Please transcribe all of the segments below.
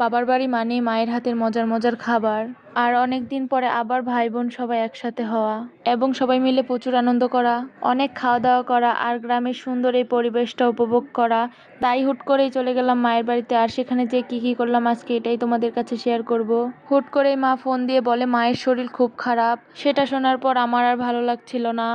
বাবার বাড়ি মানেই মায়ের হাতের মজার মজার খাবার। আর অনেক দিন পরে আবার ভাই বোন সবাই একসাথে হওয়া এবং সবাই মিলে প্রচুর আনন্দ করা, অনেক খাওয়া দাওয়া করা আর গ্রামের সুন্দর এই পরিবেশটা উপভোগ করা। তাই হুট করেই চলে গেলাম মায়ের বাড়িতে আর সেখানে যে কি কি করলাম আজকে এটাই তোমাদের কাছে শেয়ার করব। হুট করেই মা ফোন দিয়ে বলে, মায়ের শরীর খুব খারাপ। সেটা শোনার পর আমার আর ভালো লাগছিল না।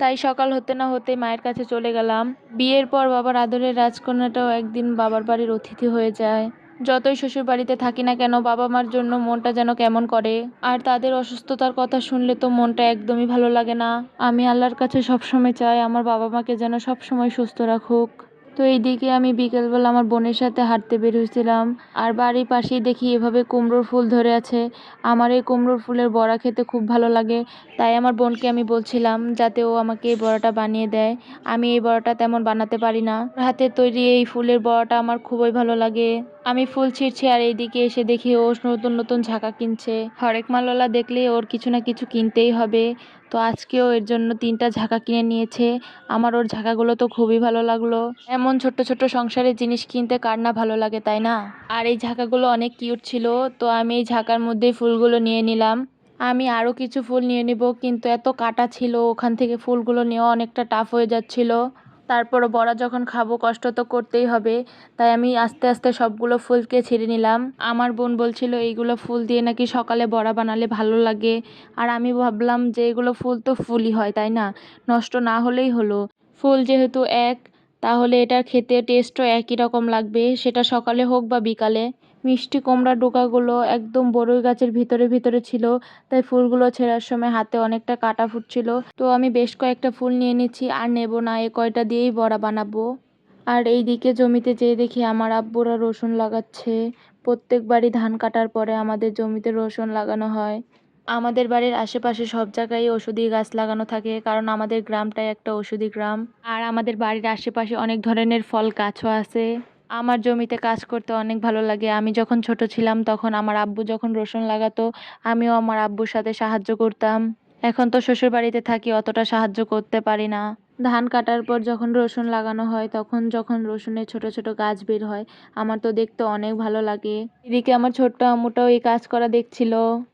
তাই সকাল হতে না হতে মায়ের কাছে চলে গেলাম। বিয়ের পর বাবার আদরের রাজকন্যাটাও একদিন বাবার বাড়ির অতিথি হয়ে যায়। যতই শ্বশুর বাড়িতে থাকি না কেন বাবা মার জন্য মনটা যেন কেমন করে। আর তাদের অসুস্থতার কথা শুনলে তো মনটা একদমই ভালো লাগে না। আমি আল্লাহর কাছে সবসময় চাই আমার বাবা মাকে যেন সবসময় সুস্থ রাখুক। তো এইদিকে আমি বিকেলবেলা আমার বোনের সাথে হাঁটতে বের হয়েছিলাম। আর বাড়ির পাশেই দেখি এভাবে কুমড়োর ফুল ধরে আছে। আমার এই কুমড়োর ফুলের বড়া খেতে খুব ভালো লাগে। তাই আমার বোনকে আমি বলছিলাম যাতে ও আমাকে এই বড়াটা বানিয়ে দেয়। আমি এই বড়াটা তেমন বানাতে পারি না। হাতে তৈরি এই ফুলের বড়াটা আমার খুবই ভালো লাগে। আমি ফুল ছিঁড়ছি আর এইদিকে এসে দেখি ও নতুন নতুন ঝাঁকা কিনছে। হরেক মালওয়ালা দেখলে ওর কিছু না কিছু কিনতেই হবে। তো আজকেও এর জন্য তিনটা ঝাঁকা কিনে নিয়েছে। আমার ওর ঝাঁকাগুলো তো খুবই ভালো লাগল। এমন ছোট্ট ছোট্ট সংসারের জিনিস কিনতে কার না ভালো লাগে, তাই না? আর এই ঝাঁকাগুলো অনেক কিউট ছিল, তো আমি এই ঝাঁকার মধ্যেই ফুলগুলো নিয়ে নিলাম। আমি আরও কিছু ফুল নিয়ে নিব, কিন্তু এত কাটা ছিল, ওখান থেকে ফুলগুলো নেওয়া অনেকটা টাফ হয়ে যাচ্ছিল। তারপরও বড়া যখন খাব, কষ্ট তো করতেই হবে। তাই আমি আস্তে আস্তে সবগুলো ফুলকে ছিঁড়ে নিলাম। আমার বোন বলছিল, এইগুলো ফুল দিয়ে নাকি সকালে বড়া বানালে ভালো লাগে। আর আমি ভাবলাম যে, এগুলো ফুল তো ফুলই হয়, তাই না? নষ্ট না হলেই হলো। ফুল যেহেতু এক, তাহলে এটার খেতে টেস্টও একই রকম লাগবে। সেটা সকালে হোক বা বিকালে। মিষ্টি কুমড়া ডোকাগুলো একদম বড়ই গাছের ভিতরে ভিতরে ছিল, তাই ফুলগুলো ছেঁড়ার সময় হাতে অনেকটা কাটা ফুটছিল। তো আমি বেশ কয়েকটা ফুল নিয়ে নিচ্ছি, আর নেব না, এ কয়টা দিয়েই বড়া বানাবো। আর এই দিকে জমিতে যেয়ে দেখি আমার আব্বুরা রসুন লাগাচ্ছে। প্রত্যেকবারই ধান কাটার পরে আমাদের জমিতে রসুন লাগানো হয়। আমাদের বাড়ির আশেপাশে সব জায়গায় ওষুধি গাছ লাগানো থাকে, কারণ আমাদের গ্রামটাই একটা ওষুধি গ্রাম। আর আমাদের বাড়ির আশেপাশে অনেক ধরনের ফল গাছও আছে। আমার জমিতে কাজ করতে অনেক ভালো লাগে। আমি যখন ছোট ছিলাম তখন আমার আব্বু যখন রসুন লাগাতো, আমিও আমার আব্বুর সাথে সাহায্য করতাম। এখন তো শ্বশুর বাড়িতে থাকি, অতটা সাহায্য করতে পারি না। ধান কাটার পর যখন রসুন লাগানো হয়, তখন যখন রসুনের ছোট ছোট গাছ বের হয়, আমার তো দেখতে অনেক ভালো লাগে। এদিকে আমার ছোট্ট আম্মুটাও এই কাজ করা দেখছিল।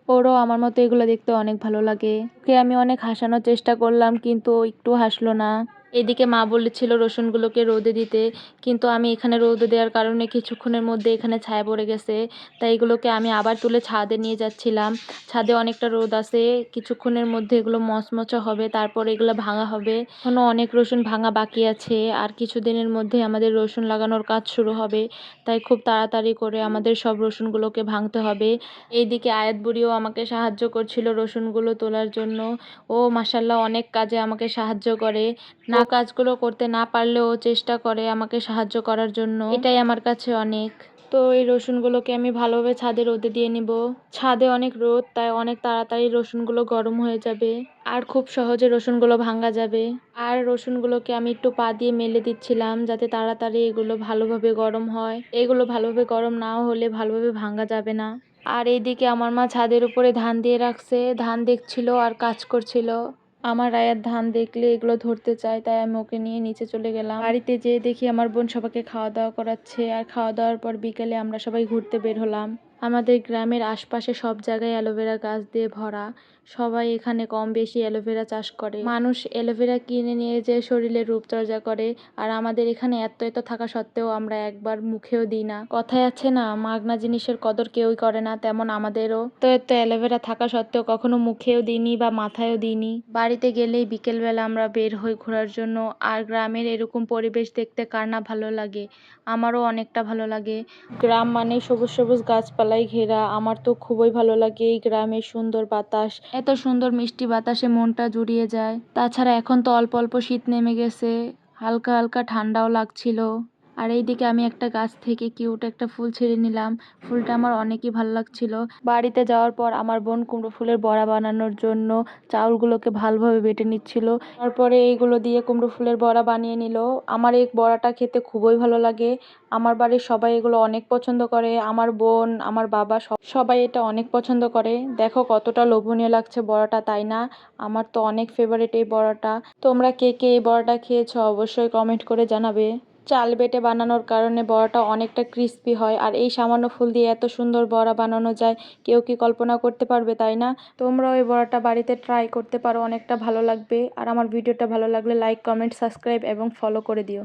ওরও আমার মতো এগুলো দেখতে অনেক ভালো লাগে। ওকে আমি অনেক হাসানোর চেষ্টা করলাম, কিন্তু একটু হাসলো না। এদিকে মা বলেছিল রসুনগুলোকে রোদে দিতে, কিন্তু আমি এখানে রোদে দেওয়ার কারণে কিছুক্ষণের মধ্যে এখানে ছায়া পড়ে গেছে। তাই এগুলোকে আমি আবার তুলে ছাদে নিয়ে যাচ্ছিলাম। ছাদে অনেকটা রোদ আছে, কিছুক্ষণের মধ্যে এগুলো মচমচা হবে, তারপর এগুলো ভাঙা হবে। এখনও অনেক রসুন ভাঙা বাকি আছে, আর কিছুদিনের মধ্যে আমাদের রসুন লাগানোর কাজ শুরু হবে। তাই খুব তাড়াতাড়ি করে আমাদের সব রসুনগুলোকে ভাঙতে হবে। এইদিকে আয়াত বুড়িও আমাকে সাহায্য করছিল রসুনগুলো তোলার জন্য। ও মাসাল্লাহ অনেক কাজে আমাকে সাহায্য করে। না কাজগুলো করতে না পারলেও চেষ্টা করে আমাকে সাহায্য করার জন্য। এটাই আমার কাছে অনেক। তো এই রসুনগুলোকে আমি ভালোভাবে ছাদে রোদে দিয়ে নিব। ছাদে অনেক রোদ, তাই অনেক তাড়াতাড়ি রসুনগুলো গরম হয়ে যাবে। আর খুব সহজে রসুনগুলো ভাঙা যাবে। আর রসুনগুলোকে আমি একটু পা দিয়ে মেলে দিচ্ছিলাম যাতে তাড়াতাড়ি এগুলো ভালোভাবে গরম হয়। এগুলো ভালোভাবে গরম না হলে ভালোভাবে ভাঙা যাবে না। আর এইদিকে আমার মা ছাদের উপরে ধান দিয়ে রাখছে। ধান দেখছিল আর কাজ করছিল। আমার আয়ার ধান দেখলে এগুলো ধরতে চায়, তাই আমি ওকে নিয়ে নিচে চলে গেলাম। বাড়িতে যেয়ে দেখি আমার বোন সবাইকে খাওয়া দাওয়া করাচ্ছে, আর খাওয়া দাওয়ার পর বিকেলে আমরা সবাই ঘুরতে বের হলাম। আমাদের গ্রামের আশপাশে সব জায়গায় অ্যালোভেরা গাছ দিয়ে ভরা। সবাই এখানে কম বেশি অ্যালোভেরা চাষ করে। মানুষ অ্যালোভেরা কিনে নিয়ে যেয়ে শরীরের রূপচর্চা করে। আর আমাদের এখানে এত এত থাকা সত্ত্বেও আমরা একবার মুখেও দিই না। কথায় আছে না, মাগনা জিনিসের কদর কেউই করে না, তেমন আমাদেরও। তো এত অ্যালোভেরা থাকা সত্ত্বেও কখনো মুখেও দিইনি বা মাথায়ও দিইনি। বাড়িতে গেলেই বিকেলবেলা আমরা বের হই ঘোরার জন্য। আর গ্রামের এরকম পরিবেশ দেখতে কার না ভালো লাগে? আমারও অনেকটা ভালো লাগে। গ্রাম মানে সবুজ সবুজ গাছপালায় ঘেরা, আমার তো খুবই ভালো লাগে এই গ্রামের সুন্দর বাতাস। এত সুন্দর মিষ্টি বাতাসে মনটা জুড়িয়ে যায়। তাছাড়া এখন তো অল্প অল্প শীত নেমে গেছে, হালকা হালকা ঠান্ডাও লাগছিল। আর এইদিকে আমি একটা গাছ থেকে কিউট একটা ফুল ছিঁড়ে নিলাম। ফুলটা আমার অনেকই ভালো লাগছিল। বাড়িতে যাওয়ার পর আমার বোন কুমড়ো ফুলের বড়া বানানোর জন্য চাউলগুলোকে ভালোভাবে বেটে নিচ্ছিল। তারপরে এইগুলো দিয়ে কুমড়ো ফুলের বড়া বানিয়ে নিল। আমার এই বড়াটা খেতে খুবই ভালো লাগে। আমার বাড়ির সবাই এগুলো অনেক পছন্দ করে। আমার বোন, আমার বাবা সব- সবাই এটা অনেক পছন্দ করে। দেখো কতটা লোভনীয় লাগছে বড়াটা, তাই না? আমার তো অনেক ফেভারিট এই বড়াটা। তোমরা কে কে এই বড়াটা খেয়েছো অবশ্যই কমেন্ট করে জানাবে। চাল বেটে বানানোর কারণে বড়াটা অনেকটা ক্রিস্পি হয়। আর এই সামান্য ফুল দিয়ে এত সুন্দর বড়া বানানো যায়, কেউ কি কল্পনা করতে পারবে, তাই না? তোমরাও এই বড়াটা বাড়িতে ট্রাই করতে পারো, অনেকটা ভালো লাগবে। আর আমার ভিডিওটা ভালো লাগলে লাইক কমেন্ট সাবস্ক্রাইব এবং ফলো করে দিও।